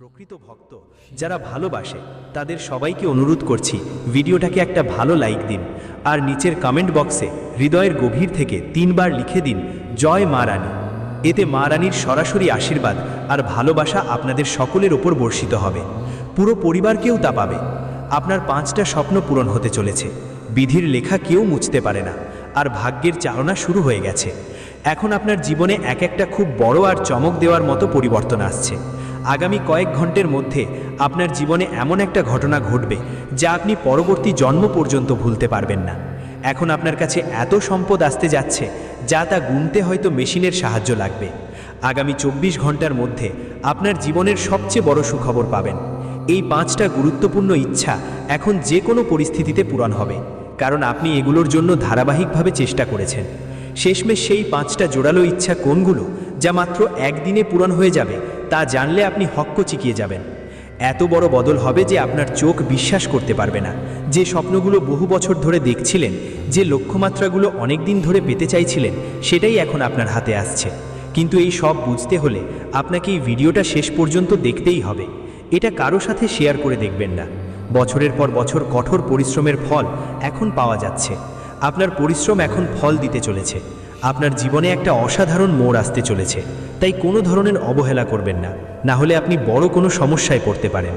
প্রকৃত ভক্ত, যারা ভালোবাসে, তাদের সবাইকে অনুরোধ করছি, ভিডিওটাকে একটা ভালো লাইক দিন, আর নিচের কমেন্ট বক্সে হৃদয়ের গভীর থেকে তিনবার লিখে দিন, জয় মা রানী। এতে মা রানীর সরাসরি আশীর্বাদ আর ভালোবাসা আপনাদের সকলের ওপর বর্ষিত হবে। পুরো পরিবারকেও তা পাবে। আপনার পাঁচটা স্বপ্ন পূরণ হতে চলেছে। বিধির লেখা কেউ মুছতে পারে না, আর ভাগ্যের চালনা শুরু হয়ে গেছে। এখন আপনার জীবনে এক একটা খুব বড় আর চমক দেওয়ার মতো পরিবর্তন আসছে। আগামী কয়েক ঘণ্টার মধ্যে আপনার জীবনে এমন একটা ঘটনা ঘটবে যা আপনি পরবর্তী জন্ম পর্যন্ত ভুলতে পারবেন না। এখন আপনার কাছে এত সম্পদ আসতে যাচ্ছে যা তা গুনতে হয়তো মেশিনের সাহায্য লাগবে। আগামী চব্বিশ ঘণ্টার মধ্যে আপনার জীবনের সবচেয়ে বড় সুখবর পাবেন। এই পাঁচটা গুরুত্বপূর্ণ ইচ্ছা এখন যে কোনো পরিস্থিতিতে পূরণ হবে, কারণ আপনি এগুলোর জন্য ধারাবাহিকভাবে চেষ্টা করেছেন। শেষমেশ সেই পাঁচটা জোরালো ইচ্ছা কোনগুলো? যা মাত্র একদিনে পূরণ হয়ে যাবে তা জানলে আপনি হক্ক চিকিয়ে যাবেন। এত বড় বদল হবে যে আপনার চোখ বিশ্বাস করতে পারবে না। যে স্বপ্নগুলো বহু বছর ধরে দেখছিলেন, যে লক্ষ্যমাত্রাগুলো অনেক দিন ধরে পেতে চাইছিলেন, সেটাই এখন আপনার হাতে আসছে। কিন্তু এই সব বুঝতে হলে আপনাকে এই ভিডিওটা শেষ পর্যন্ত দেখতেই হবে। এটা কারও সাথে শেয়ার করে দেখবেন না। বছরের পর বছর কঠোর পরিশ্রমের ফল এখন পাওয়া যাচ্ছে। আপনার পরিশ্রম এখন ফল দিতে চলেছে। আপনার জীবনে একটা অসাধারণ মোড় আসতে চলেছে, তাই কোনো ধরনের অবহেলা করবেন না না হলে আপনি বড় কোনো সমস্যায় পড়তে পারেন।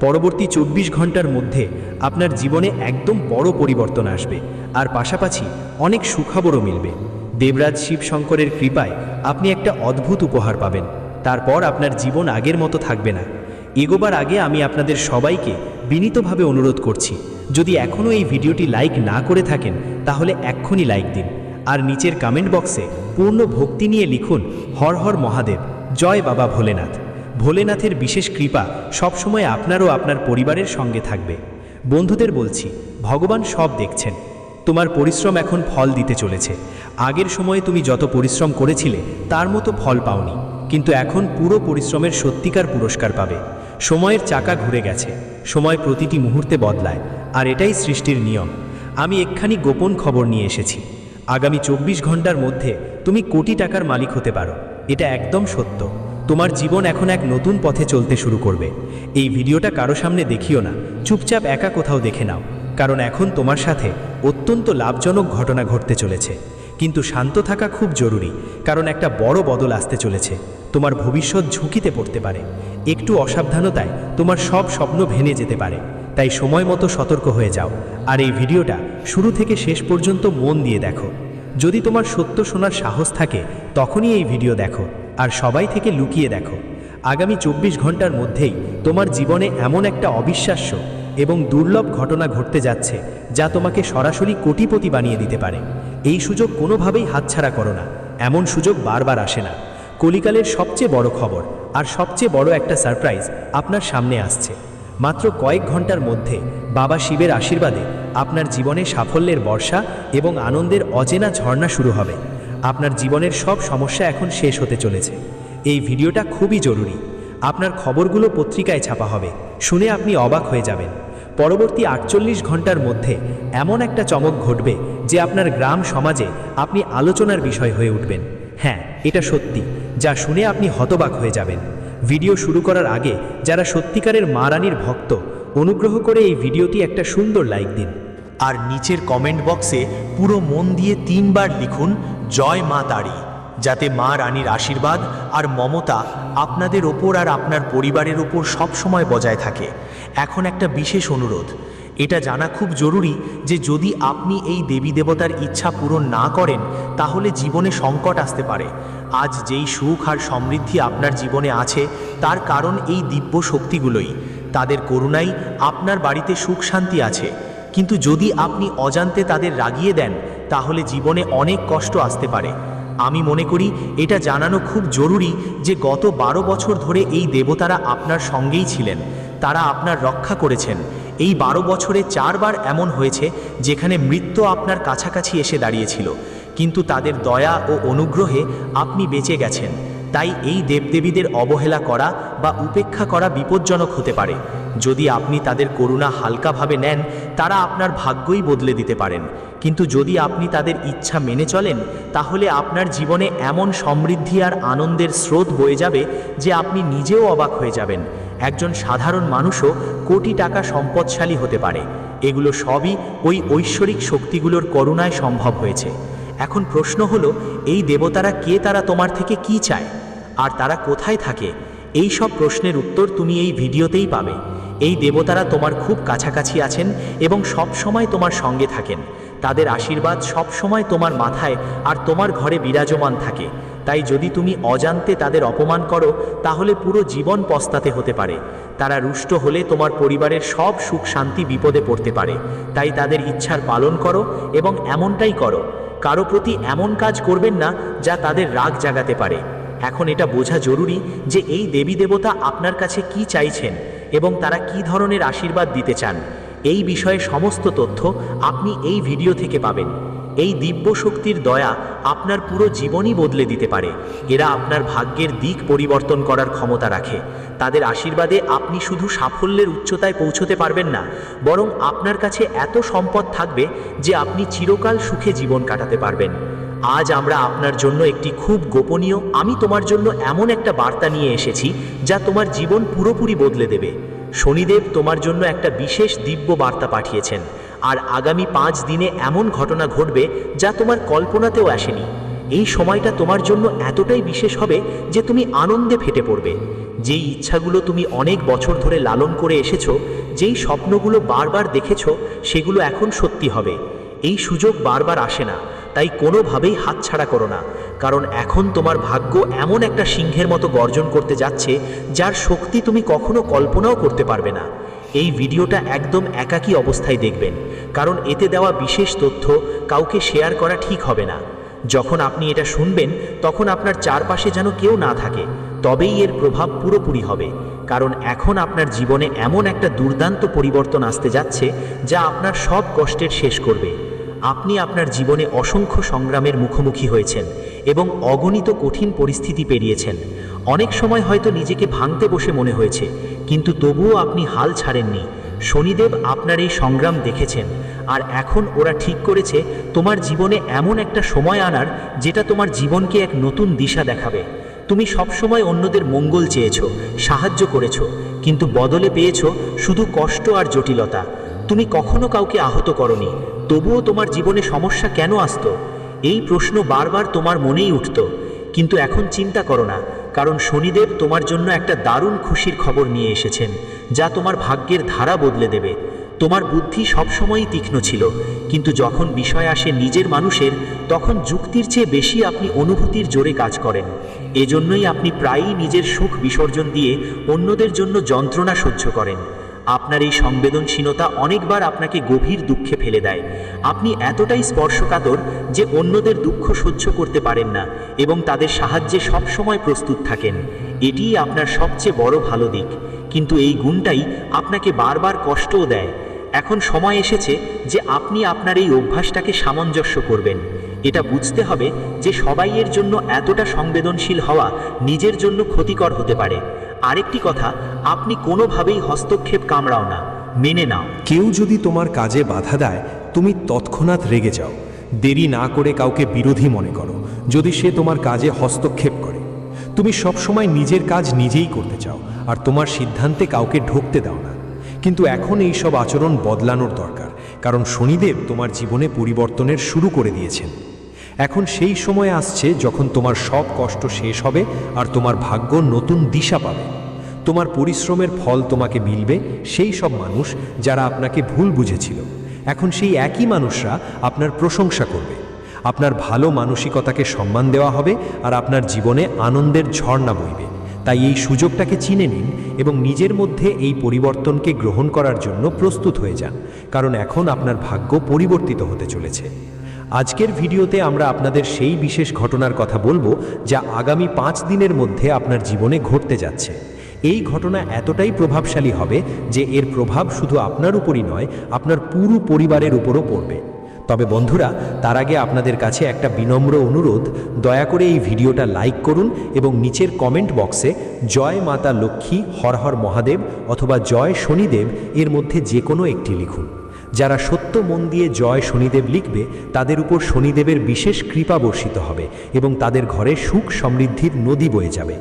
পরবর্তী চব্বিশ ঘণ্টার মধ্যে আপনার জীবনে একদম বড় পরিবর্তন আসবে, আর পাশাপাশি অনেক সুখবরও মিলবে। দেবরাজ শিব শঙ্করের কৃপায় আপনি একটা অদ্ভুত উপহার পাবেন, তারপর আপনার জীবন আগের মতো থাকবে না। এগোবার আগে আমি আপনাদের সবাইকে বিনীতভাবে অনুরোধ করছি, যদি এখনও এই ভিডিওটি লাইক না করে থাকেন, তাহলে এক্ষুনি লাইক দিন। আর নিচের কমেন্ট বক্সে পূর্ণ ভক্তি নিয়ে লিখুন, হর হর মহাদেব, জয় বাবা ভোলেনাথ। ভোলেনাথের বিশেষ কৃপা সবসময় আপনার ও আপনার পরিবারের সঙ্গে থাকবে। বন্ধুদের বলছি, ভগবান সব দেখছেন। তোমার পরিশ্রম এখন ফল দিতে চলেছে। আগের সময়ে তুমি যত পরিশ্রম করেছিলে, তার মতো ফল পাওনি। কিন্তু এখন পুরো পরিশ্রমের সত্যিকার পুরস্কার পাবে। সময়ের চাকা ঘুরে গেছে। সময় প্রতিটি মুহূর্তে বদলায়। আর এটাই সৃষ্টির নিয়ম। আমি একখানি গোপন খবর নিয়ে এসেছি। আগামী চব্বিশ ঘণ্টার মধ্যে তুমি কোটি টাকার মালিক হতে পারো। এটা একদম সত্য। তোমার জীবন এখন এক নতুন পথে চলতে শুরু করবে। এই ভিডিওটা কারও সামনে দেখিও না। চুপচাপ একা কোথাও দেখে নাও। কারণ এখন তোমার সাথে অত্যন্ত লাভজনক ঘটনা ঘটতে চলেছে। কিন্তু শান্ত থাকা খুব জরুরি, কারণ একটা বড় বদল আসতে চলেছে। তোমার ভবিষ্যৎ ঝুঁকিতে পড়তে পারে। একটু অসাবধানতায় তোমার সব স্বপ্ন ভেঙে যেতে পারে। তাই সময় মতো সতর্ক হয়ে যাও। আর এই ভিডিওটা শুরু থেকে শেষ পর্যন্ত মন দিয়ে দেখো। যদি তোমার সত্য শোনার সাহস থাকে, তখনই এই ভিডিও দেখো। আর সবাই থেকে লুকিয়ে দেখো। আগামী চব্বিশ ঘণ্টার মধ্যেই তোমার জীবনে এমন একটা অবিশ্বাস্য এবং দুর্লভ ঘটনা ঘটতে যাচ্ছে, যা তোমাকে সরাসরি কোটিপতি বানিয়ে দিতে পারে। এই সুযোগ কোনোভাবেই হাতছাড়া করো না। এমন সুযোগ বারবার আসে না। কলিকালের সবচেয়ে বড় খবর আর সবচেয়ে বড় একটা সারপ্রাইজ আপনার সামনে আসছে। মাত্র কয়েক ঘণ্টার মধ্যে বাবা শিবের আশীর্বাদে আপনার জীবনে সাফল্যের বর্ষা এবং আনন্দের অচেনা ঝর্ণা শুরু হবে। আপনার জীবনের সব সমস্যা এখন শেষ হতে চলেছে। এই ভিডিওটা খুবই জরুরি। আপনার খবরগুলো পত্রিকায় ছাপা হবে। শুনে আপনি অবাক হয়ে যাবেন। পরবর্তী আটচল্লিশ ঘণ্টার মধ্যে এমন একটা চমক ঘটবে যে আপনার গ্রাম সমাজে আপনি আলোচনার বিষয় হয়ে উঠবেন। হ্যাঁ এটা সত্যি, যা শুনে আপনি হতবাক হয়ে যাবেন। ভিডিও শুরু করার আগে যারা সত্যিকারের মা রানীর ভক্ত, অনুগ্রহ করে এই ভিডিওটি একটা সুন্দর লাইক দিন। আর নিচের কমেন্ট বক্সে পুরো মন দিয়ে তিনবার লিখুন, জয় মা তারি যাতে মা রানীর আশীর্বাদ আর মমতা আপনাদের ওপর আর আপনার পরিবারের ওপর সবসময় বজায় থাকে। এখন একটা বিশেষ অনুরোধ, এটা জানা খুব জরুরি যে যদি আপনি এই দেবী দেবতার ইচ্ছা পূরণ না করেন, তাহলে জীবনে সংকট আসতে পারে। আজ যেই সুখ আর সমৃদ্ধি আপনার জীবনে আছে, তার কারণ এই দিব্য শক্তিগুলোই। তাদের করুণাই আপনার বাড়িতে সুখ শান্তি আছে। কিন্তু যদি আপনি অজান্তে তাদের রাগিয়ে দেন, তাহলে জীবনে অনেক কষ্ট আসতে পারে। আমি মনে করি এটা জানানো খুব জরুরি যে গত বারো বছর ধরে এই দেবতারা আপনার সঙ্গেই ছিলেন। তারা আপনার রক্ষা করেছেন। এই বারো বছরে চারবার এমন হয়েছে, যেখানে মৃত্যু আপনার কাছাকাছি এসে দাঁড়িয়েছিল। কিন্তু তাদের দয়া ও অনুগ্রহে আপনি বেঁচে গেছেন। তাই এই দেবদেবীদের অবহেলা করা বা উপেক্ষা করা বিপজ্জনক হতে পারে। যদি আপনি তাদের করুণা হালকাভাবে নেন, তারা আপনার ভাগ্যই বদলে দিতে পারেন। কিন্তু যদি আপনি তাদের ইচ্ছা মেনে চলেন, তাহলে আপনার জীবনে এমন সমৃদ্ধি আর আনন্দের স্রোত বয়ে যাবে যে আপনি নিজেও অবাক হয়ে যাবেন। একজন সাধারণ মানুষও কোটি টাকা সম্পদশালী হতে পারে। এগুলো সবই ওই ঐশ্বরিক শক্তিগুলোর করুণায় সম্ভব হয়েছে। এখন প্রশ্ন হলো, এই দেবতারা কে তারা তোমার থেকে কি চায়? আর তারা কোথায় থাকে? এই সব প্রশ্নের উত্তর তুমি এই ভিডিওতেই পাবে। এই দেবতারা তোমার খুব কাছাকাছি আছেন এবং সব সময় তোমার সঙ্গে থাকেন। তাদের আশীর্বাদ সব সময় তোমার মাথায় আর তোমার ঘরে বিরাজমান থাকে। তাই যদি তুমি অজান্তে তাদের অপমান করো, তাহলে পুরো জীবন পস্তাতে হতে পারে। তারা রুষ্ট হলে তোমার পরিবারের সব সুখ শান্তি বিপদে পড়তে পারে। তাই তাদের ইচ্ছার পালন করো এবং এমনটাই করো। কারও প্রতি এমন কাজ করবেন না যা তাদের রাগ জাগাতে পারে। এখন এটা বোঝা জরুরি যে এই দেবী দেবতা আপনার কাছে কি চাইছেন এবং তারা কি ধরনের আশীর্বাদ দিতে চান। এই বিষয়ে সমস্ত তথ্য আপনি এই ভিডিও থেকে পাবেন। এই দিব্য শক্তির দয়া আপনার পুরো জীবনই বদলে দিতে পারে। এরা আপনার ভাগ্যের দিক পরিবর্তন করার ক্ষমতা রাখে। তাদের আশীর্বাদে আপনি শুধু সাফল্যের উচ্চতায় পৌঁছতে পারবেন না, বরং আপনার কাছে এত সম্পদ থাকবে যে আপনি চিরকাল সুখে জীবন কাটাতে পারবেন। আজ আমরা আপনার জন্য একটি খুব গোপনীয়, আমি তোমার জন্য এমন একটা বার্তা নিয়ে এসেছি যা তোমার জীবন পুরোপুরি বদলে দেবে। শনিদেব তোমার জন্য একটা বিশেষ দিব্য বার্তা পাঠিয়েছেন। আর আগামী পাঁচ দিনে এমন ঘটনা ঘটবে যা তোমার কল্পনাতেও আসেনি। এই সময়টা তোমার জন্য এতটাই বিশেষ হবে যে তুমি আনন্দে ফেটে পড়বে। যেই ইচ্ছাগুলো তুমি অনেক বছর ধরে লালন করে এসেছ, যেই স্বপ্নগুলো বারবার দেখেছ, সেগুলো এখন সত্যি হবে। এই সুযোগ বারবার আসে না, তাই কোনোভাবেই হাতছাড়া করো না। কারণ এখন তোমার ভাগ্য এমন একটা সিংহের মতো গর্জন করতে যাচ্ছে, যার শক্তি তুমি কখনো কল্পনাও করতে পারবে না। এই ভিডিওটা একদম একাকী অবস্থায় দেখবেন, কারণ এতে দেওয়া বিশেষ তথ্য কাউকে শেয়ার করা ঠিক হবে না। যখন আপনি এটা শুনবেন, তখন আপনার চারপাশে যেন কেউ না থাকে, তবেই এর প্রভাব পুরোপুরি হবে। কারণ এখন আপনার জীবনে এমন একটা দুর্দান্ত পরিবর্তন আসতে যাচ্ছে, যা আপনার সব কষ্টের শেষ করবে। আপনি আপনার জীবনে অসংখ্য সংগ্রামের মুখোমুখি হয়েছেন এবং অগণিত কঠিন পরিস্থিতি পেরিয়েছেন। অনেক সময় হয়তো নিজেকে ভাঙতে বসে মনে হয়েছে কিন্তু তবুও আপনি হাল ছাড়েননি। শনিদেব আপনার এই সংগ্রাম দেখেছেন। আর এখন ওরা ঠিক করেছে তোমার জীবনে এমন একটা সময় আনার যেটা তোমার জীবনকে এক নতুন দিশা দেখাবে। তুমি সবসময় অন্যদের মঙ্গল চেয়েছো, সাহায্য করেছ, কিন্তু বদলে পেয়েছ শুধু কষ্ট আর জটিলতা। তুমি কখনো কাউকে আহত করনি, তবুও তোমার জীবনে সমস্যা কেন আসত? এই প্রশ্ন বারবার তোমার মনেই উঠত। কিন্তু এখন চিন্তা করো না কারণ শনিদেব তোমার জন্য একটা দারুণ খুশির খবর নিয়ে এসেছেন, যা তোমার ভাগ্যের ধারা বদলে দেবে। তোমার বুদ্ধি সবসময়ই তীক্ষ্ণ ছিল, কিন্তু যখন বিষয় আসে নিজের মানুষের, তখন যুক্তির চেয়ে বেশি আপনি অনুভূতির জোরে কাজ করেন। এজন্যই আপনি প্রায়ই নিজের সুখ বিসর্জন দিয়ে অন্যদের জন্য যন্ত্রণা সহ্য করেন। আপনার এই সংবেদনশীলতা অনেকবার আপনাকে গভীর দুঃখে ফেলে দেয়। আপনি এতটাই স্পর্শকাতর যে অন্যদের দুঃখ সহ্য করতে পারেন না এবং তাদের সাহায্যে সবসময় প্রস্তুত থাকেন। এটিই আপনার সবচেয়ে বড় ভালো দিক। কিন্তু এই গুণটাই আপনাকে বারবার কষ্টও দেয়। এখন সময় এসেছে যে আপনি আপনার এই অভ্যাসটাকে সামঞ্জস্য করবেন। এটা বুঝতে হবে যে সবাই এর জন্য এতটা সংবেদনশীল হওয়া নিজের জন্য ক্ষতিকর হতে পারে। আরেকটি কথা, আপনি কোনোভাবেই হস্তক্ষেপ কামড়াও না। মেনে নাও। কেউ যদি তোমার কাজে বাধা দেয়, তুমি তৎক্ষণাৎ রেগে যাও। দেরি না করে কাউকে বিরোধী মনে করো, যদি সে তোমার কাজে হস্তক্ষেপ করে। তুমি সবসময় নিজের কাজ নিজেই করতে চাও, আর তোমার সিদ্ধান্তে কাউকে ঢুকতে দাও না। কিন্তু এখন এই সব আচরণ বদলানোর দরকার, কারণ শনিদেব তোমার জীবনে পরিবর্তনের শুরু করে দিয়েছেন। এখন সেই সময় আসছে যখন তোমার সব কষ্ট শেষ হবে আর তোমার ভাগ্য নতুন দিশা পাবে। তোমার পরিশ্রমের ফল তোমাকে মিলবে, সেই সব মানুষ যারা আপনাকে ভুল বুঝেছিল। এখন সেই একই মানুষরা আপনার প্রশংসা করবে। আপনার ভালো মানসিকতাকে সম্মান দেওয়া হবে আর আপনার জীবনে আনন্দের ঝর্ণা বইবে। তাই এই সুযোগটাকে চিনে নিন এবং নিজের মধ্যে এই পরিবর্তনকে গ্রহণ করার জন্য প্রস্তুত হয়ে যান, কারণ এখন আপনার ভাগ্য পরিবর্তিত হতে চলেছে। আজকের ভিডিওতে আমরা আপনাদের সেই বিশেষ ঘটনার কথা বলব যা আগামী পাঁচ দিনের মধ্যে আপনার জীবনে ঘটতে যাচ্ছে। এই ঘটনা এতটাই প্রভাবশালী হবে যে এর প্রভাব শুধু আপনার উপরই নয়, আপনার পুরো পরিবারের উপরও পড়বে। তবে বন্ধুরা, তার আগে আপনাদের কাছে একটা বিনম্র অনুরোধ, দয়া করে এই ভিডিওটা লাইক করুন এবং নিচের কমেন্ট বক্সে জয় মাতা লক্ষ্মী, হর হর মহাদেব অথবা জয় শনিদেব এর মধ্যে যে কোনো একটি লিখুন। যারা সত্য মন দিয়ে জয় শনিদেব লিখবে, তাদের উপর শনিদেবের বিশেষ কৃপা বর্ষিত হবে এবং তাদের ঘরে সুখ সমৃদ্ধির নদী বয়ে যাবে।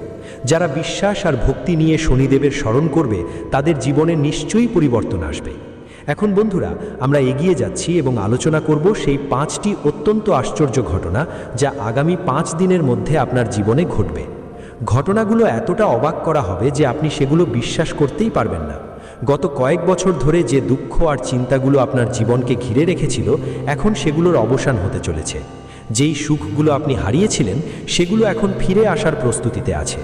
যারা বিশ্বাস আর ভক্তি নিয়ে শনিদেবের স্মরণ করবে, তাদের জীবনে নিশ্চয়ই পরিবর্তন আসবে। এখন বন্ধুরা, আমরা এগিয়ে যাচ্ছি এবং আলোচনা করব সেই পাঁচটি অত্যন্ত আশ্চর্য ঘটনা যা আগামী পাঁচ দিনের মধ্যে আপনার জীবনে ঘটবে। ঘটনাগুলো এতটা অবাক করা হবে যে আপনি সেগুলো বিশ্বাস করতেই পারবেন না। গত কয়েক বছর ধরে যে দুঃখ আর চিন্তাগুলো আপনার জীবনকে ঘিরে রেখেছিল, এখন সেগুলোর অবসান হতে চলেছে। যেই সুখগুলো আপনি হারিয়েছিলেন, সেগুলো এখন ফিরে আসার প্রস্তুতিতে আছে।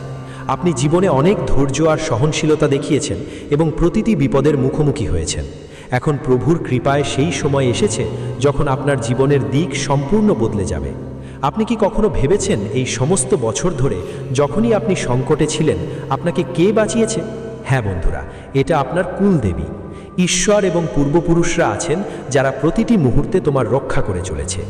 আপনি জীবনে অনেক ধৈর্য আর সহনশীলতা দেখিয়েছেন এবং প্রতিটি বিপদের মুখোমুখি হয়েছেন। এখন প্রভুর কৃপায় সেই সময় এসেছে যখন আপনার জীবনের দিক সম্পূর্ণ বদলে যাবে। আপনি কি কখনো ভেবেছেন এই সমস্ত বছর ধরে যখনই আপনি সংকটে ছিলেন, আপনাকে কে বাঁচিয়েছে? হ্যাঁ বন্ধুরা, এটা আপনার কুলদেবী। ঈশ্বর এবং পূর্বপুরুষরা আছেন যারা প্রতিটি মুহূর্তে তোমার রক্ষা করে চলেছে।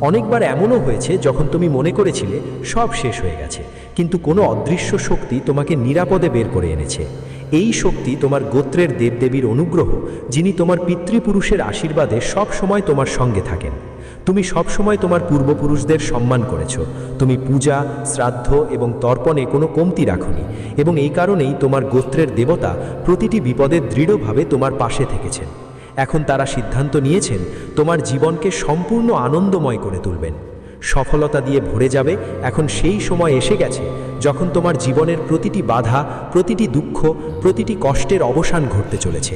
অনেকবার এমনও হয়েছে, যখন তুমি মনে করেছিলে সব শেষ হয়ে গেছে, কিন্তু কোনো অদৃশ্য শক্তি তোমাকে নিরাপদে বের করে এনেছে। এই শক্তি তোমার গোত্রের দেবদেবীর অনুগ্রহ, যিনি তোমার পিতৃপুরুষের আশীর্বাদে সব সময় তোমার সঙ্গে থাকেন। তুমি সবসময় তোমার পূর্বপুরুষদের সম্মান করেছ। তুমি পূজা, শ্রাদ্ধ এবং তর্পণে কোনো কমতি রাখনি এবং এই কারণেই তোমার গোত্রের দেবতা প্রতিটি বিপদে দৃঢ়ভাবে তোমার পাশে থেকেছেন। এখন তারা সিদ্ধান্ত নিয়েছেন, তোমার জীবনকে সম্পূর্ণ আনন্দময় করে তুলবেন। সফলতা দিয়ে ভরে যাবে, এখন সেই সময় এসে গেছে যখন তোমার জীবনের প্রতিটি বাধা, প্রতিটি দুঃখ, প্রতিটি কষ্টের অবসান ঘটতে চলেছে।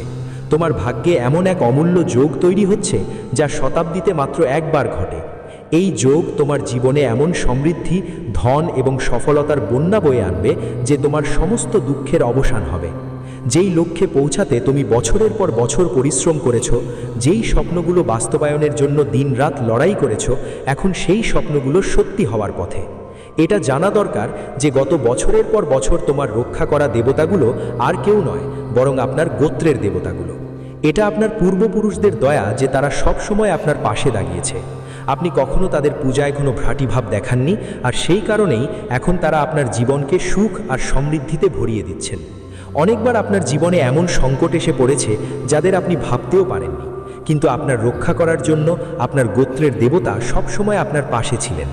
তোমার ভাগ্যে এমন এক অমূল্য যোগ তৈরি হচ্ছে যা শতাব্দীতে মাত্র একবার ঘটে। এই যোগ তোমার জীবনে এমন সমৃদ্ধি, ধন এবং সফলতার বন্যা বয়ে আনবে যে তোমার সমস্ত দুঃখের অবসান হবে। যেই লক্ষ্যে পৌঁছাতে তুমি বছরের পর বছর পরিশ্রম করেছ, যেই স্বপ্নগুলো বাস্তবায়নের জন্য দিনরাত লড়াই করেছ, এখন সেই স্বপ্নগুলো সত্যি হওয়ার পথে। এটা জানা দরকার যে গত বছরের পর বছর তোমার রক্ষা করা দেবতাগুলো আর কেউ নয়, বরং আপনার গোত্রের দেবতাগুলো। এটা আপনার পূর্বপুরুষদের দয়া যে তারা সব সময় আপনার পাশে দাঁড়িয়েছে। আপনি কখনো তাদের পূজায় কোনো ভ্রাটিভাব দেখাননি, আর সেই কারণেই এখন তারা আপনার জীবনকে সুখ আর সমৃদ্ধিতে ভরিয়ে দিচ্ছেন। অনেকবার আপনার জীবনে এমন সংকট এসে পড়েছে যাদের আপনি ভাবতেও পারেননি। কিন্তু আপনার রক্ষা করার জন্য আপনার গোত্রের দেবতা সবসময় আপনার পাশে ছিলেন।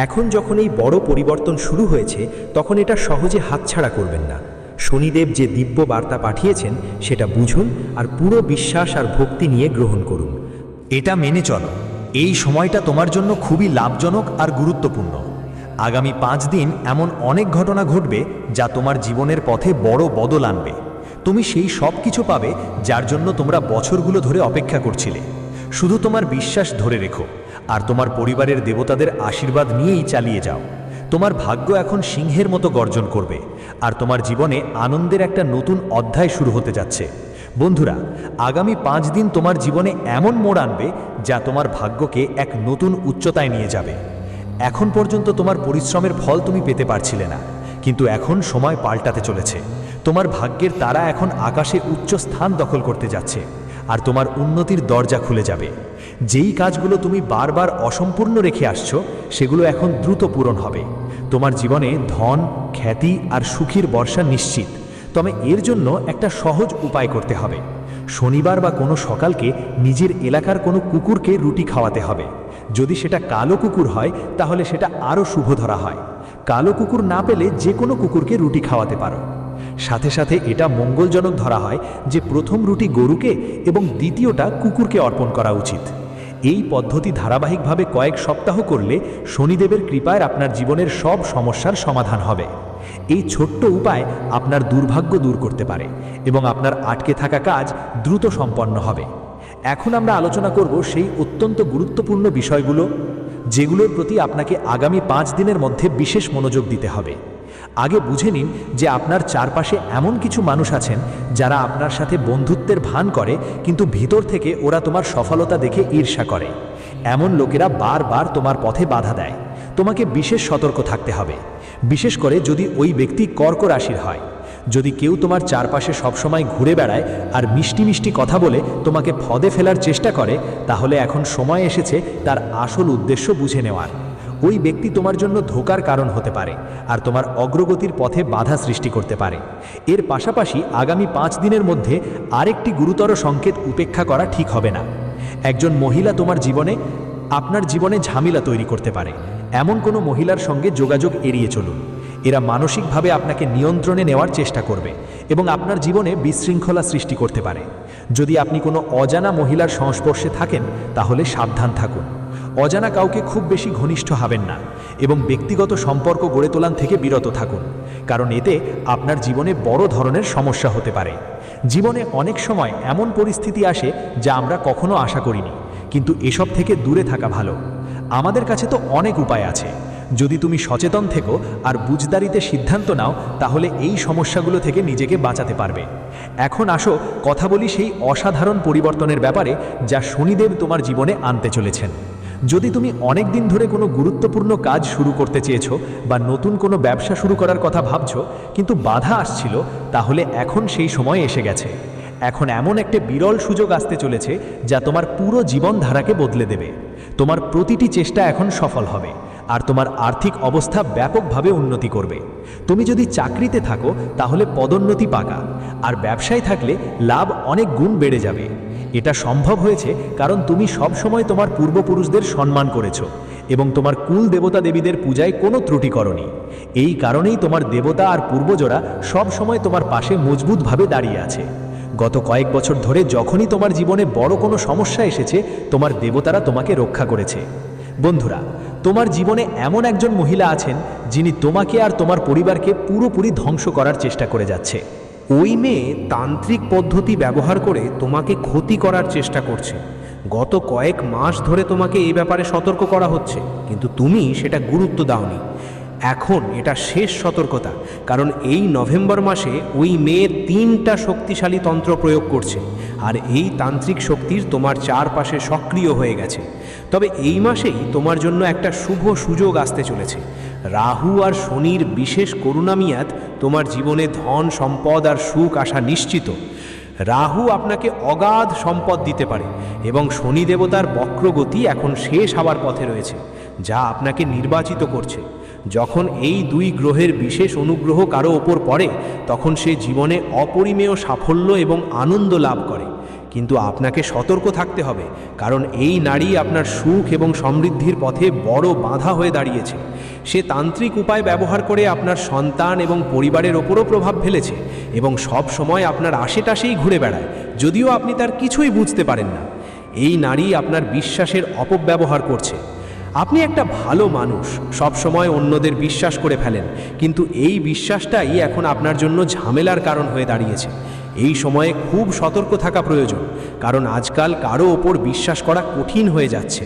এখন যখন এই বড় পরিবর্তন শুরু হয়েছে, তখন এটা সহজে হাতছাড়া করবেন না। শনিদেব যে দিব্য বার্তা পাঠিয়েছেন, সেটা বুঝুন আর পুরো বিশ্বাস আর ভক্তি নিয়ে গ্রহণ করুন। এটা মেনে চলো। এই সময়টা তোমার জন্য খুবই লাভজনক আর গুরুত্বপূর্ণ। আগামী পাঁচ দিন এমন অনেক ঘটনা ঘটবে যা তোমার জীবনের পথে বড় বদল আনবে। তুমি সেই সব কিছু পাবে যার জন্য তোমরা বছরগুলো ধরে অপেক্ষা করছিলে। শুধু তোমার বিশ্বাস ধরে রেখো। আর তোমার পরিবারের দেবতাদের আশীর্বাদ নিয়েই চালিয়ে যাও। তোমার ভাগ্য এখন সিংহের মতো গর্জন করবে, আর তোমার জীবনে আনন্দের একটা নতুন অধ্যায় শুরু হতে যাচ্ছে। বন্ধুরা, আগামী পাঁচ দিন তোমার জীবনে এমন মোড় আনবে যা তোমার ভাগ্যকে এক নতুন উচ্চতায় নিয়ে যাবে। এখন পর্যন্ত তোমার পরিশ্রমের ফল তুমি পেতে পারছিলে না, কিন্তু এখন সময় পাল্টাতে চলেছে। তোমার ভাগ্যের তারা এখন আকাশে উচ্চ স্থান দখল করতে যাচ্ছে। আর তোমার উন্নতির দরজা খুলে যাবে। যেই কাজগুলো তুমি বারবার অসম্পূর্ণ রেখে আসছো, সেগুলো এখন দ্রুত পূরণ হবে। তোমার জীবনে ধন, খ্যাতি আর সুখীর বর্ষা নিশ্চিত। তবে এর জন্য একটা সহজ উপায় করতে হবে। শনিবার বা কোনো সকালকে নিজের এলাকার কোনো কুকুরকে রুটি খাওয়াতে হবে। যদি সেটা কালো কুকুর হয়, তাহলে সেটা আরও শুভ ধরা হয়। কালো কুকুর না পেলে যে কোনো কুকুরকে রুটি খাওয়াতে পারো। সাথে সাথে এটা মঙ্গলজনক ধরা হয় যে প্রথম রুটি গরুকে এবং দ্বিতীয়টা কুকুরকে অর্পণ করা উচিত। এই পদ্ধতি ধারাবাহিকভাবে কয়েক সপ্তাহ করলে শনিদেবের কৃপায় আপনার জীবনের সব সমস্যার সমাধান হবে। এই ছোট্ট উপায় আপনার দুর্ভাগ্য দূর করতে পারে এবং আপনার আটকে থাকা কাজ দ্রুত সম্পন্ন হবে। এখন আমরা আলোচনা করব সেই অত্যন্ত গুরুত্বপূর্ণ বিষয়গুলো, যেগুলোর প্রতি আপনাকে আগামী পাঁচ দিনের মধ্যে বিশেষ মনোযোগ দিতে হবে। আগে বুঝে নিন যে আপনার চারপাশে এমন কিছু মানুষ আছেন যারা আপনার সাথে বন্ধুত্বের ভান করে, কিন্তু ভিতর থেকে ওরা তোমার সফলতা দেখে ঈর্ষা করে। এমন লোকেরা বারবার তোমার পথে বাধা দেয়। তোমাকে বিশেষ সতর্ক থাকতে হবে। বিশেষ করে যদি ওই ব্যক্তি কর্ক রাশির হয়। যদি কেউ তোমার চারপাশে সবসময় ঘুরে বেড়ায় আর মিষ্টি মিষ্টি কথা বলে তোমাকে ফদে ফেলার চেষ্টা করে, তাহলে এখন সময় এসেছে তার আসল উদ্দেশ্য বুঝে নেওয়ার। ওই ব্যক্তি তোমার জন্য ধোকার কারণ হতে পারে, আর তোমার অগ্রগতির পথে বাধা সৃষ্টি করতে পারে। এর পাশাপাশি আগামী পাঁচ দিনের মধ্যে আরেকটি গুরুতর সংকেত উপেক্ষা করা ঠিক হবে না। একজন মহিলা তোমার জীবনে, আপনার জীবনে ঝামেলা তৈরি করতে পারে। এমন কোনো মহিলার সঙ্গে যোগাযোগ এড়িয়ে চলুন। এরা মানসিকভাবে আপনাকে নিয়ন্ত্রণে নেওয়ার চেষ্টা করবে এবং আপনার জীবনে বিশৃঙ্খলা সৃষ্টি করতে পারে। যদি আপনি কোনো অজানা মহিলার সংস্পর্শে থাকেন, তাহলে সাবধান থাকুন। অজানা কাউকে খুব বেশি ঘনিষ্ঠ হবেন না এবং ব্যক্তিগত সম্পর্ক গড়ে তোলান থেকে বিরত থাকুন, কারণ এতে আপনার জীবনে বড় ধরনের সমস্যা হতে পারে। জীবনে অনেক সময় এমন পরিস্থিতি আসে যা আমরা কখনো আশা করিনি, কিন্তু এসব থেকে দূরে থাকা ভালো। আমাদের কাছে তো অনেক উপায় আছে। যদি তুমি সচেতন থেকো আর বুঝদারিতে সিদ্ধান্ত নাও, তাহলে এই সমস্যাগুলো থেকে নিজেকে বাঁচাতে পারবে। এখন আসো, কথা বলি সেই অসাধারণ পরিবর্তনের ব্যাপারে যা শনিদেব তোমার জীবনে আনতে চলেছেন। যদি তুমি অনেক দিন ধরে কোনো গুরুত্বপূর্ণ কাজ শুরু করতে চেয়েছো বা নতুন কোনো ব্যবসা শুরু করার কথা ভাবছ, কিন্তু বাধা আসছিল, তাহলে এখন সেই সময় এসে গেছে। এখন এমন একটা বিরল সুযোগ আসতে চলেছে যা তোমার পুরো জীবনধারাকে বদলে দেবে। তোমার প্রতিটি চেষ্টা এখন সফল হবে, আর তোমার আর্থিক অবস্থা ব্যাপকভাবে উন্নতি করবে। তুমি যদি চাকরিতে থাকো, তাহলে পদোন্নতি পাকা, আর ব্যবসায় থাকলে লাভ অনেক গুণ বেড়ে যাবে। এটা সম্ভব হয়েছে কারণ তুমি সব সময় তোমার পূর্বপুরুষদের সম্মান করেছ এবং তোমার কুল দেবতা দেবীদের পূজায় কোনো ত্রুটি করনি। এই কারণেই তোমার দেবতা আর পূর্বজরা সব সময় তোমার পাশে মজবুতভাবে দাঁড়িয়ে আছে। গত কয়েক বছর ধরে যখনই তোমার জীবনে বড় কোনো সমস্যা এসেছে, তোমার দেবতারা তোমাকে রক্ষা করেছে। বন্ধুরা, তোমার জীবনে এমন একজন মহিলা আছেন যিনি তোমাকে আর তোমার পরিবারকে পুরোপুরি ধ্বংস করার চেষ্টা করে যাচ্ছে। ওই মেয়ে তান্ত্রিক পদ্ধতি ব্যবহার করে তোমাকে ক্ষতি করার চেষ্টা করছে। গত কয়েক মাস ধরে তোমাকে এই ব্যাপারে সতর্ক করা হচ্ছে, কিন্তু তুমি সেটা গুরুত্ব দাওনি। এখন এটা শেষ সতর্কতা, কারণ এই নভেম্বর মাসে ওই মেয়ে তিনটা শক্তিশালী তন্ত্র প্রয়োগ করছে, আর এই তান্ত্রিক শক্তির তোমার চারপাশে সক্রিয় হয়ে গেছে। তবে এই মাসেই তোমার জন্য একটা শুভ সুযোগ আসতে চলেছে। রাহু আর শনির বিশেষ করুণামিয়াত তোমার জীবনে ধন, সম্পদ আর সুখ আসা নিশ্চিত। রাহু আপনাকে অগাধ সম্পদ দিতে পারে এবং শনি দেবতার বক্রগতি এখন শেষ হওয়ার পথে রয়েছে, যা আপনাকে নির্বাচিত করছে। যখন এই দুই গ্রহের বিশেষ অনুগ্রহ কারও ওপর পড়ে, তখন সে জীবনে অপরিমেয় সাফল্য এবং আনন্দ লাভ করে। কিন্তু আপনাকে সতর্ক থাকতে হবে, কারণ এই নারী আপনার সুখ এবং সমৃদ্ধির পথে বড় বাধা হয়ে দাঁড়িয়েছে। সে তান্ত্রিক উপায় ব্যবহার করে আপনার সন্তান এবং পরিবারের ওপরও প্রভাব ফেলেছে এবং সব সময় আপনার আশেপাশেই ঘুরে বেড়ায়, যদিও আপনি তার কিছুই বুঝতে পারেন না। এই নারী আপনার বিশ্বাসের অপব্যবহার করছে। আপনি একটা ভালো মানুষ, সব সময় অন্যদের বিশ্বাস করে ফেলেন, কিন্তু এই বিশ্বাসটাই এখন আপনার জন্য ঝামেলার কারণ হয়ে দাঁড়িয়েছে। এই সময়ে খুব সতর্ক থাকা প্রয়োজন, কারণ আজকাল কারও ওপর বিশ্বাস করা কঠিন হয়ে যাচ্ছে।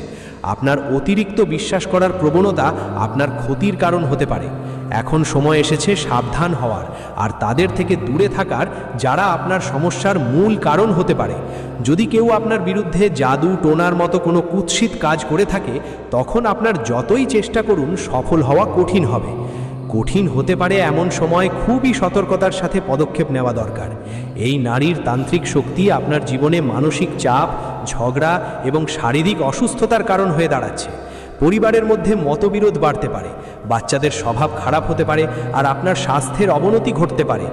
আপনার অতিরিক্ত বিশ্বাস করার প্রবণতা আপনার ক্ষতির কারণ হতে পারে। এখন সময় এসেছে সাবধান হওয়ার, আর তাদের থেকে দূরে থাকার যারা আপনার সমস্যার মূল কারণ হতে পারে। যদি কেউ আপনার বিরুদ্ধে জাদু টোনার মতো কোনো কুৎসিত কাজ করে থাকে, তখন আপনার যতই চেষ্টা করুন সফল হওয়া কঠিন হবে। কঠিন হতে পারে এমন সময় খুবই সতর্কতার সাথে পদক্ষেপ নেওয়া দরকার। এই নারীর তান্ত্রিক শক্তি আপনার জীবনে মানসিক চাপ, ঝগড়া এবং শারীরিক অসুস্থতার কারণ হয়ে দাঁড়াচ্ছে। পরিবারের মধ্যে মতবিরোধ বাড়তে পারে, বাচ্চাদের স্বভাব খারাপ হতে পারে আর আপনার স্বাস্থ্যের অবনতি ঘটতে পারে।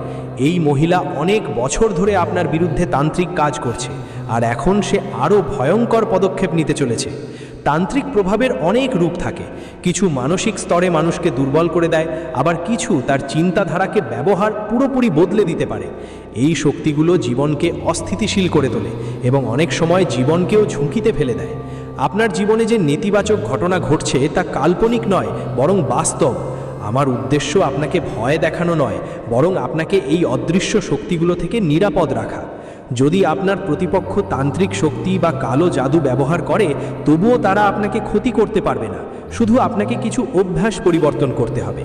এই মহিলা অনেক বছর ধরে আপনার বিরুদ্ধে তান্ত্রিক কাজ করছে আর এখন সে আরও ভয়ঙ্কর পদক্ষেপ নিতে চলেছে। তান্ত্রিক প্রভাবের অনেক রূপ থাকে। কিছু মানসিক স্তরে মানুষকে দুর্বল করে দেয়, আবার কিছু তার চিন্তাধারাকে ব্যবহার পুরোপুরি বদলে দিতে পারে। এই শক্তিগুলো জীবনকে অস্থিতিশীল করে তোলে এবং অনেক সময় জীবনকেও ঝুঁকিতে ফেলে দেয়। আপনার জীবনে যে নেতিবাচক ঘটনা ঘটছে তা কাল্পনিক নয়, বরং বাস্তব। আমার উদ্দেশ্য আপনাকে ভয় দেখানো নয়, বরং আপনাকে এই অদৃশ্য শক্তিগুলো থেকে নিরাপদ রাখা। যদি আপনার প্রতিপক্ষ তান্ত্রিক শক্তি বা কালো জাদু ব্যবহার করে, তবুও তারা আপনাকে ক্ষতি করতে পারবে না। শুধু আপনাকে কিছু অভ্যাস পরিবর্তন করতে হবে।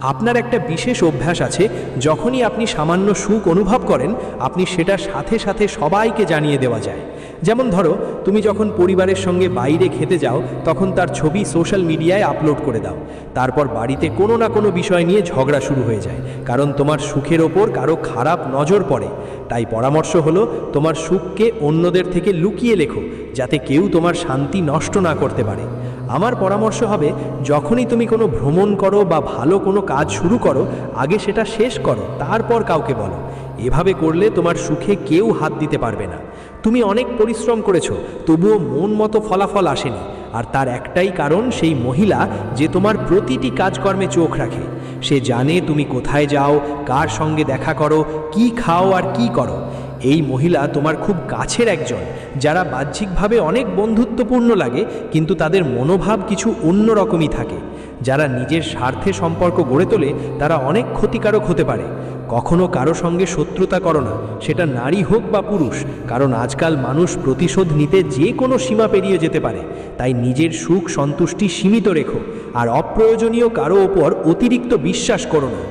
আপনার একটা বিশেষ অভ্যাস আছে, যখনই আপনি সামান্য সুখ অনুভব করেন, আপনি সেটা সাথে সাথে সবাইকে জানিয়ে দেওয়া যায়। যেমন ধরো, তুমি যখন পরিবারের সঙ্গে বাইরে খেতে যাও, তখন তার ছবি সোশ্যাল মিডিয়ায় আপলোড করে দাও। তারপর বাড়িতে কোনো না কোনো বিষয় নিয়ে ঝগড়া শুরু হয়ে যায়, কারণ তোমার সুখের ওপর কারও খারাপ নজর পড়ে। তাই পরামর্শ হলো, তোমার সুখকে অন্যদের থেকে লুকিয়ে লেখো, যাতে কেউ তোমার শান্তি নষ্ট না করতে পারে। আমার পরামর্শ হবে, যখনই তুমি কোনো ভ্রমণ করো বা ভালো কোনো কাজ শুরু করো, আগে সেটা শেষ করো, তারপর কাউকে বলো। এভাবে করলে তোমার সুখে কেউ হাত দিতে পারবে না। তুমি অনেক পরিশ্রম করেছ, তবুও মন মতো ফলাফল আসেনি। আর তার একটাই কারণ, সেই মহিলা যে তোমার প্রতিটি কাজকর্মে চোখ রাখে। সে জানে তুমি কোথায় যাও, কার সঙ্গে দেখা করো, কি খাও আর কি করো। এই মহিলা তোমার খুব কাছের একজন, যারা বাহ্যিকভাবে অনেক বন্ধুত্বপূর্ণ লাগে, কিন্তু তাদের মনোভাব কিছু অন্য রকমই থাকে। যারা নিজের স্বার্থে সম্পর্ক গড়ে তোলে, তারা অনেক ক্ষতিকারক হতে পারে। কখনো কারও সঙ্গে শত্রুতা করো না, সেটা নারী হোক বা পুরুষ, কারণ আজকাল মানুষ প্রতিশোধ নিতে যে কোনো সীমা পেরিয়ে যেতে পারে। তাই নিজের সুখ সন্তুষ্টি সীমিত রেখো, আর অপ্রয়োজনীয় কারও ওপর অতিরিক্ত বিশ্বাস করো না।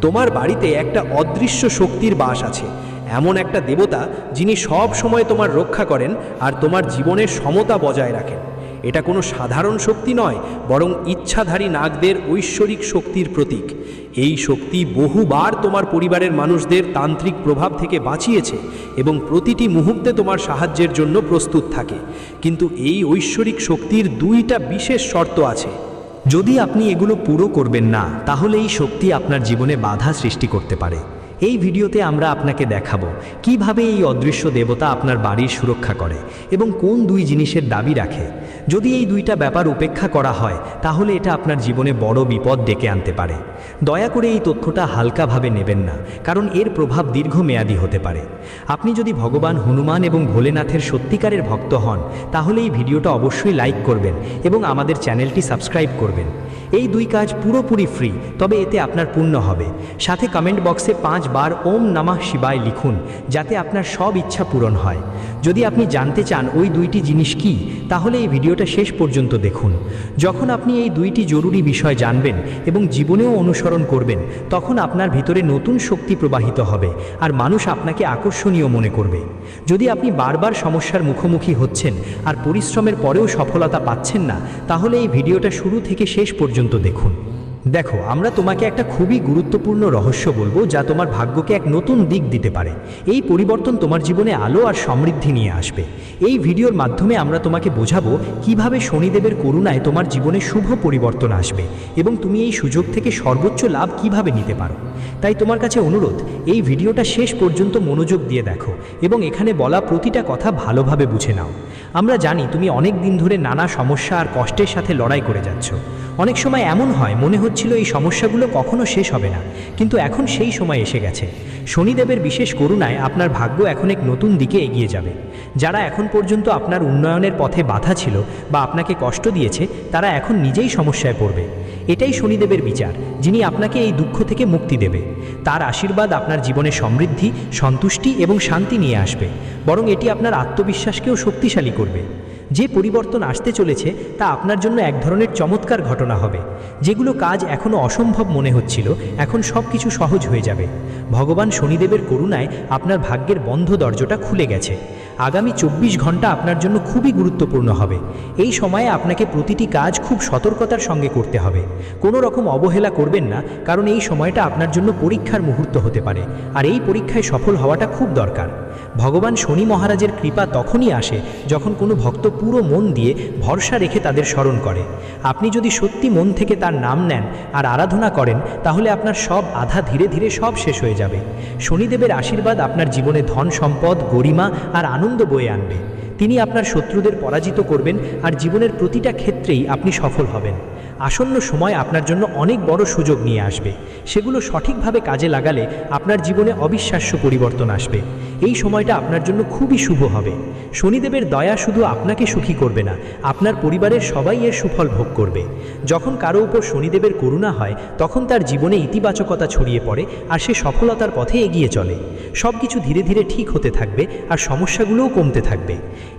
তোমার বাড়িতে একটা অদৃশ্য শক্তির বাস আছে। এমন একটা দেবতা যিনি সব সময় তোমার রক্ষা করেন আর তোমার জীবনের সমতা বজায় রাখেন। এটা কোনো সাধারণ শক্তি নয়, বরং ইচ্ছাধারী নাগদের ঐশ্বরিক শক্তির প্রতীক। এই শক্তি বহুবার তোমার পরিবারের মানুষদের তান্ত্রিক প্রভাব থেকে বাঁচিয়েছে এবং প্রতিটি মুহূর্তে তোমার সাহায্যের জন্য প্রস্তুত থাকে। কিন্তু এই ঐশ্বরিক শক্তির দুইটা বিশেষ শর্ত আছে। যদি আপনি এগুলো পুরো করবেন না, তাহলে এই শক্তি আপনার জীবনে বাধা সৃষ্টি করতে পারে। এই ভিডিওতে আমরা আপনাকে দেখাবো কীভাবে এই অদৃশ্য দেবতা আপনার বাড়ির সুরক্ষা করে এবং কোন দুই জিনিসের দাবি রাখে। যদি এই দুইটা ব্যাপার উপেক্ষা করা হয়, তাহলে এটা আপনার জীবনে বড় বিপদ ডেকে আনতে পারে। দয়া করে এই তথ্যটা হালকাভাবে নেবেন না, কারণ এর প্রভাব দীর্ঘমেয়াদী হতে পারে। আপনি যদি ভগবান হনুমান এবং ভোলেনাথের সত্যিকারের ভক্ত হন, তাহলে এই ভিডিওটা অবশ্যই লাইক করবেন এবং আমাদের চ্যানেলটি সাবস্ক্রাইব করবেন। এই দুই কাজ পুরোপুরি ফ্রি, তবে এতে আপনার পূর্ণ হবে। সাথে কমেন্ট বক্সে পাঁচ বার ওম নমঃ শিবায় লিখুন, যাতে আপনার সব ইচ্ছা পূরণ হয়। যদি আপনি জানতে চান ওই দুইটি জিনিস কি, তাহলে এই ভিডিওটা শেষ পর্যন্ত দেখুন। যখন আপনি এই দুইটি জরুরি বিষয় জানবেন এবং জীবনেও অনুসরণ করবেন, তখন আপনার ভিতরে নতুন শক্তি প্রবাহিত হবে, আর মানুষ আপনাকে আকর্ষণীয় মনে করবে। যদি আপনি বারবার সমস্যার মুখোমুখি হচ্ছেন, আর পরিশ্রমের পরেও সফলতা পাচ্ছেন না, তাহলে এই ভিডিওটা শুরু থেকে শেষ পর্যন্ত দেখুন। দেখো, আমরা তোমাকে একটা খুবই গুরুত্বপূর্ণ রহস্য বলব যা তোমার ভাগ্যকে এক নতুন দিক দিতে পারে। এই পরিবর্তন তোমার জীবনে আলো আর সমৃদ্ধি নিয়ে আসবে। এই ভিডিওর মাধ্যমে আমরা তোমাকে বোঝাবো কীভাবে শনিদেবের করুণায় তোমার জীবনে শুভ পরিবর্তন আসবে এবং তুমি এই সুযোগ থেকে সর্বোচ্চ লাভ কীভাবে নিতে পারো। তাই তোমার কাছে অনুরোধ, এই ভিডিওটা শেষ পর্যন্ত মনোযোগ দিয়ে দেখো এবং এখানে বলা প্রতিটা কথা ভালোভাবে বুঝে নাও। আমরা জানি তুমি অনেক দিন ধরে নানা সমস্যা আর কষ্টের সাথে লড়াই করে যাচ্ছ। অনেক সময় এমন হয়, মনে হচ্ছিল এই সমস্যাগুলো কখনো শেষ হবে না, কিন্তু এখন সেই সময় এসে গেছে। শনিদেবের বিশেষ করুণায় আপনার ভাগ্য এখন এক নতুন দিকে এগিয়ে যাবে। যারা এখন পর্যন্ত আপনার উন্নয়নের পথে বাধা ছিল বা আপনাকে কষ্ট দিয়েছে, তারা এখন নিজেই সমস্যায় পড়বে। এটাই শনিদেবের বিচার, যিনি আপনাকে এই দুঃখ থেকে মুক্তি দেবে। তার আশীর্বাদ আপনার জীবনে সমৃদ্ধি, সন্তুষ্টি এবং শান্তি নিয়ে আসবে, বরং এটি আপনার আত্মবিশ্বাসকেও শক্তিশালী করবে। যে পরিবর্তন আসতে চলেছে, তা আপনার জন্য এক ধরনের চমৎকার ঘটনা হবে। যেগুলো কাজ এখনও অসম্ভব মনে হচ্ছিল, এখন সব কিছু সহজ হয়ে যাবে। ভগবান শনিদেবের করুণায় আপনার ভাগ্যের বন্ধ দরজাটা খুলে গেছে। আগামী চব্বিশ ঘণ্টা আপনার জন্য খুবই গুরুত্বপূর্ণ হবে। এই সময়ে আপনাকে প্রতিটি কাজ খুব সতর্কতার সঙ্গে করতে হবে। কোনো রকম অবহেলা করবেন না, কারণ এই সময়টা আপনার জন্য পরীক্ষার মুহূর্ত হতে পারে, আর এই পরীক্ষায় সফল হওয়াটা খুব দরকার। ভগবান শনি মহারাজের কৃপা তখনই আসে যখন কোনো ভক্ত পুরো মন দিয়ে ভরসা রেখে তাদের স্মরণ করে। আপনি যদি সত্যি মন থেকে তার নাম নেন আর আরাধনা করেন, তাহলে আপনার সব আধা ধীরে ধীরে সব শেষ হয়ে যাবে। শনিদেবের আশীর্বাদ আপনার জীবনে ধন সম্পদ, গরিমা আর আনন্দ বয়ে আনবে। তিনি আপনার শত্রুদের পরাজিত করবেন আর জীবনের প্রতিটা ক্ষেত্রেই আপনি সফল হবেন। আসন্ন সময় আপনার জন্য অনেক বড় সুযোগ নিয়ে আসবে। সেগুলো সঠিকভাবে কাজে লাগালে আপনার জীবনে অবিশ্বাস্য পরিবর্তন আসবে। এই সময়টা আপনার জন্য খুবই শুভ হবে। শনিদেবের দয়া শুধু আপনাকে সুখী করবে না, আপনার পরিবারের সবাই এর সুফল ভোগ করবে। যখন কারও উপর শনিদেবের করুণা হয়, তখন তার জীবনে ইতিবাচকতা ছড়িয়ে পড়ে আর সে সফলতার পথে এগিয়ে চলে। সব কিছু ধীরে ধীরে ঠিক হতে থাকবে আর সমস্যাগুলোও কমতে থাকবে।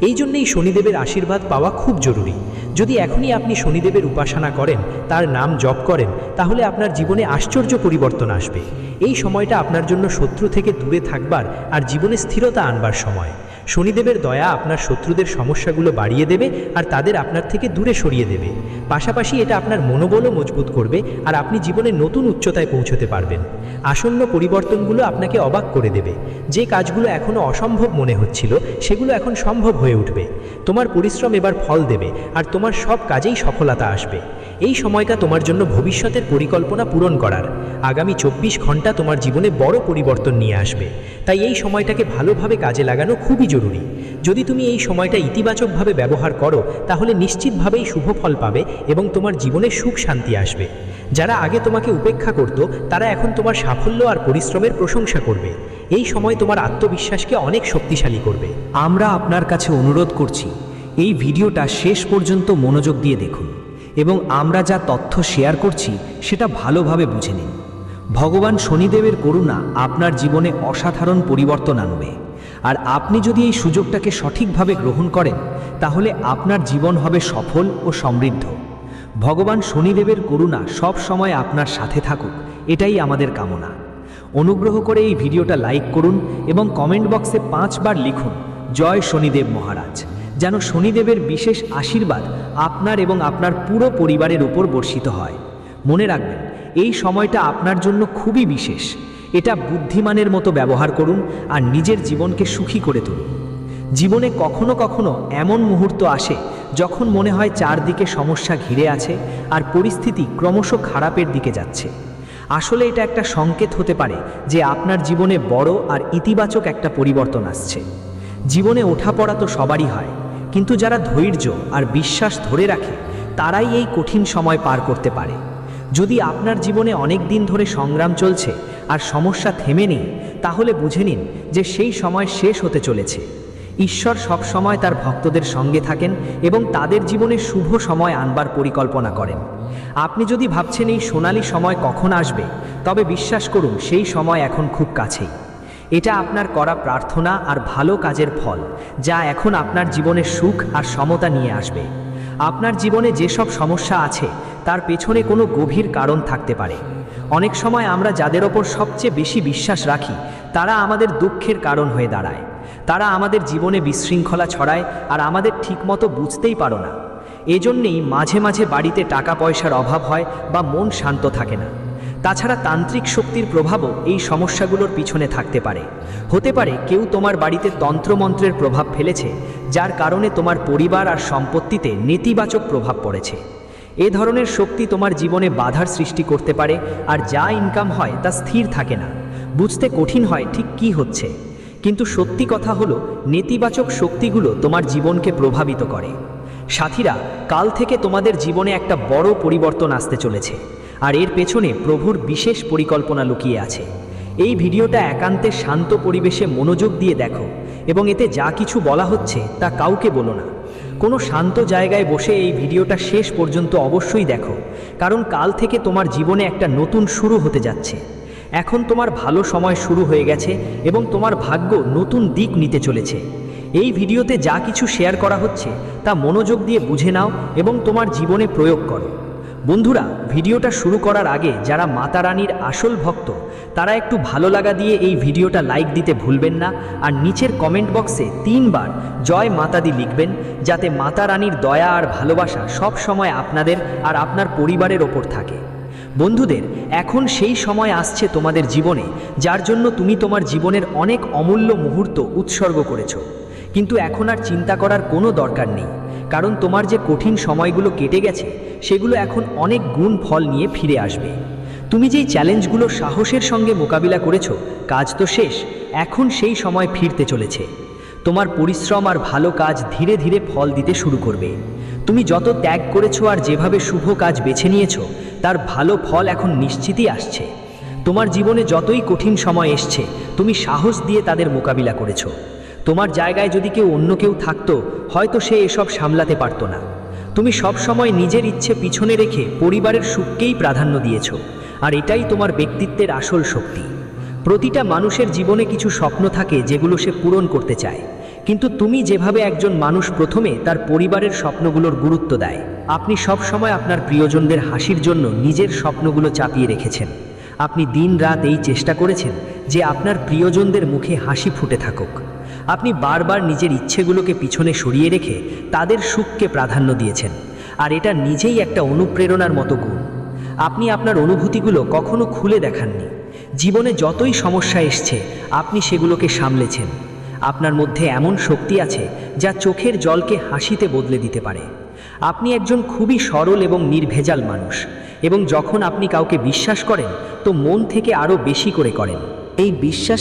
এই জন্যেই শনিদেবের আশীর্বাদ পাওয়া খুব জরুরি। যদি এখনই আপনি শনিদেবের উপাসনা করেন তার নাম জপ করেন, তাহলে আপনার জীবনে আশ্চর্য পরিবর্তন আসবে। এই সময়টা আপনার জন্য শত্রু থেকে দূরে থাকবার আর জীবনে স্থিরতা আনবার সময়। শনিদেবের দয়া আপনার শত্রুদের সমস্যাগুলো বাড়িয়ে দেবে আর তাদের আপনার থেকে দূরে সরিয়ে দেবে। পাশাপাশি এটা আপনার মনোবলও মজবুত করবে আর আপনি জীবনে নতুন উচ্চতায় পৌঁছতে পারবেন। আসন্ন পরিবর্তনগুলো আপনাকে অবাক করে দেবে। যে কাজগুলো এখনও অসম্ভব মনে হচ্ছিল, সেগুলো এখন সম্ভব হয়ে উঠবে। তোমার পরিশ্রম এবার ফল দেবে আর তোমার সব কাজেই সফলতা আসবে। এই সময়টা তোমার জন্য ভবিষ্যতের পরিকল্পনা পূরণ করার। আগামী চব্বিশ ঘণ্টা তোমার জীবনে বড় পরিবর্তন নিয়ে আসবে। তাই এই সময়টাকে ভালোভাবে কাজে লাগানো খুবই জরুরি। যদি তুমি এই সময়টা ইতিবাচকভাবে ব্যবহার করো, তাহলে নিশ্চিতভাবেই শুভ ফল পাবে এবং তোমার জীবনে সুখ শান্তি আসবে। যারা আগে তোমাকে উপেক্ষা করত, তারা এখন তোমার সাফল্য আর পরিশ্রমের প্রশংসা করবে। এই সময় তোমার আত্মবিশ্বাসকে অনেক শক্তিশালী করবে। আমরা আপনার কাছে অনুরোধ করছি, এই ভিডিওটা শেষ পর্যন্ত মনোযোগ দিয়ে দেখুন। এবং আমরা যা তথ্য শেয়ার করছি, সেটা ভালোভাবে বুঝে নিন। ভগবান শনিদেবের করুণা আপনার জীবনে অসাধারণ পরিবর্তন আনবে। আর আপনি যদি এই সুযোগটাকে সঠিকভাবে গ্রহণ করেন, তাহলে আপনার জীবন হবে সফল ও সমৃদ্ধ। ভগবান শনিদেবের করুণা সব সময় আপনার সাথে থাকুক, এটাই আমাদের কামনা। অনুগ্রহ করে এই ভিডিওটা লাইক করুন এবং কমেন্ট বক্সে পাঁচবার লিখুন, জয় শনিদেব মহারাজ। যেন শনিদেবের বিশেষ আশীর্বাদ আপনার এবং আপনার পুরো পরিবারের উপর বর্ষিত হয়। মনে রাখবেন, এই সময়টা আপনার জন্য খুবই বিশেষ। এটা বুদ্ধিমানের মতো ব্যবহার করুন আর নিজের জীবনকে সুখী করে তুলুন। জীবনে কখনো কখনো এমন মুহূর্ত আসে যখন মনে হয় চারদিকে সমস্যা ঘিরে আছে আর পরিস্থিতি ক্রমশ খারাপের দিকে যাচ্ছে। আসলে এটা একটা সংকেত হতে পারে যে আপনার জীবনে বড় আর ইতিবাচক একটা পরিবর্তন আসছে। জীবনে ওঠাপড়া তো সবারই হয় কিন্তু যারা ধৈর্য আর বিশ্বাস ধরে রাখে, তারাই এই কঠিন সময় পার করতে পারে। যদি আপনার জীবনে অনেক দিন ধরে সংগ্রাম চলছে আর সমস্যা থেমে নেই, তাহলে বুঝে নিন যে সেই সময় শেষ হতে চলেছে। ঈশ্বর সব সময় তার ভক্তদের সঙ্গে থাকেন এবং তাদের জীবনে শুভ সময় আনবার পরিকল্পনা করেন। আপনি যদি ভাবছেন এই সোনালি সময় কখন আসবে, তবে বিশ্বাস করুন সেই সময় এখন খুব কাছেই। এটা আপনার করা প্রার্থনা আর ভালো কাজের ফল, যা এখন আপনার জীবনে সুখ আর সমতা নিয়ে আসবে। আপনার জীবনে যেসব সমস্যা আছে, তার পেছনে কোনো গভীর কারণ থাকতে পারে। অনেক সময় আমরা যাদের ওপর সবচেয়ে বেশি বিশ্বাস রাখি, তারা আমাদের দুঃখের কারণ হয়ে দাঁড়ায়। তারা আমাদের জীবনে বিশৃঙ্খলা ছড়ায় আর আমাদের ঠিকমতো বুঝতেই পারো না। এজন্যেই মাঝে মাঝে বাড়িতে টাকা পয়সার অভাব হয় বা মন শান্ত থাকে না। তাছাড়া তান্ত্রিক শক্তির প্রভাবও এই সমস্যাগুলোর পিছনে থাকতে পারে। হতে পারে কেউ তোমার বাড়িতে তন্ত্রমন্ত্রের প্রভাব ফেলেছে, যার কারণে তোমার পরিবার আর সম্পত্তিতে নেতিবাচক প্রভাব পড়েছে। এ ধরনের শক্তি তোমার জীবনে বাধার সৃষ্টি করতে পারে, আর যা ইনকাম হয় তা স্থির থাকে না। বুঝতে কঠিন হয় ঠিক কি হচ্ছে। কিন্তু সত্যি কথা হলো, নেতিবাচক শক্তিগুলো তোমার জীবনকে প্রভাবিত করে। সাথীরা, কাল থেকে তোমাদের জীবনে একটা বড় পরিবর্তন আসতে চলেছে। আর এর পেছনে প্রভুর বিশেষ পরিকল্পনা লুকিয়ে আছে। এই ভিডিওটা একান্তে শান্ত পরিবেশে মনোযোগ দিয়ে দেখো, এবং এতে যা কিছু বলা হচ্ছে তা কাউকে বলো না। কোনো শান্ত জায়গায় বসে এই ভিডিওটা শেষ পর্যন্ত অবশ্যই দেখো, কারণ কাল থেকে তোমার জীবনে একটা নতুন শুরু হতে যাচ্ছে। এখন তোমার ভালো সময় শুরু হয়ে গেছে, এবং তোমার ভাগ্য নতুন দিক নিতে চলেছে। এই ভিডিওতে যা কিছু শেয়ার করা হচ্ছে, তা মনোযোগ দিয়ে বুঝে নাও, এবং তোমার জীবনে প্রয়োগ করো। বন্ধুরা, ভিডিওটা শুরু করার আগে যারা মাতা রানীর আসল ভক্ত, তারা একটু ভালো লাগা দিয়ে এই ভিডিওটা লাইক দিতে ভুলবেন না আর নিচের কমেন্ট বক্সে তিনবার জয় মাতাদি লিখবেন যাতে মাতা রানীর দয়া আর ভালোবাসা সব সময় আপনাদের আর আপনার পরিবারের ওপর থাকে। বন্ধুদের, এখন সেই সময় আসছে তোমাদের জীবনে, যার জন্য তুমি তোমার জীবনের অনেক অমূল্য মুহূর্ত উৎসর্গ করেছ। কিন্তু এখন আর চিন্তা করার কোনো দরকার নেই। কারণ তোমার যে কঠিন সময়গুলো কেটে গেছে, সেগুলো এখন অনেক গুণ ফল নিয়ে ফিরে আসবে। তুমি যেই চ্যালেঞ্জগুলো সাহসের সঙ্গে মোকাবিলা করেছ, কাজ তো শেষ, এখন সেই সময় ফিরতে চলেছে। তোমার পরিশ্রম আর ভালো কাজ ধীরে ধীরে ফল দিতে শুরু করবে। তুমি যত ত্যাগ করেছ আর যেভাবে শুভ কাজ বেছে নিয়েছো, তার ভালো ফল এখন নিশ্চিতই আসছে। তোমার জীবনে যতই কঠিন সময় এসছে, তুমি সাহস দিয়ে তাদের মোকাবিলা করেছ। তোমার জায়গায় যদি কেউ অন্য কেউ থাকতো, হয়তো সে এসব সামলাতে পারতো না। তুমি সব সময় নিজের ইচ্ছে পিছনে রেখে পরিবারের সুখকেই প্রাধান্য দিয়েছ, আর এটাই তোমার ব্যক্তিত্বের আসল শক্তি। প্রতিটা মানুষের জীবনে কিছু স্বপ্ন থাকে যেগুলো সে পূরণ করতে চায়। কিন্তু তুমি যেভাবে একজন মানুষ প্রথমে তার পরিবারের স্বপ্নগুলোর গুরুত্ব দেয়, আপনি সব সময় আপনার প্রিয়জনদের হাসির জন্য নিজের স্বপ্নগুলো চাপিয়ে রেখেছেন। আপনি দিন রাত এই চেষ্টা করেছেন যে আপনার প্রিয়জনদের মুখে হাসি ফুটে থাকুক। আপনি বারবার নিজের ইচ্ছেগুলোকে পিছনে সরিয়ে রেখে তাদের সুখকে প্রাধান্য দিয়েছেন। আর এটা নিজেই একটা অনুপ্রেরণার মতো গুণ। আপনি আপনার অনুভূতিগুলো কখনো খুলে দেখাননি। জীবনে যতই সমস্যা এসছে, আপনি সেগুলোকে সামলেছেন। আপনার মধ্যে এমন শক্তি আছে যা চোখের জলকে হাসিতে বদলে দিতে পারে। আপনি একজন খুবই সরল এবং নির্ভেজাল মানুষ এবং যখন আপনি কাউকে বিশ্বাস করেন, তো মন থেকে আরও বেশি করে করেন। এই বিশ্বাস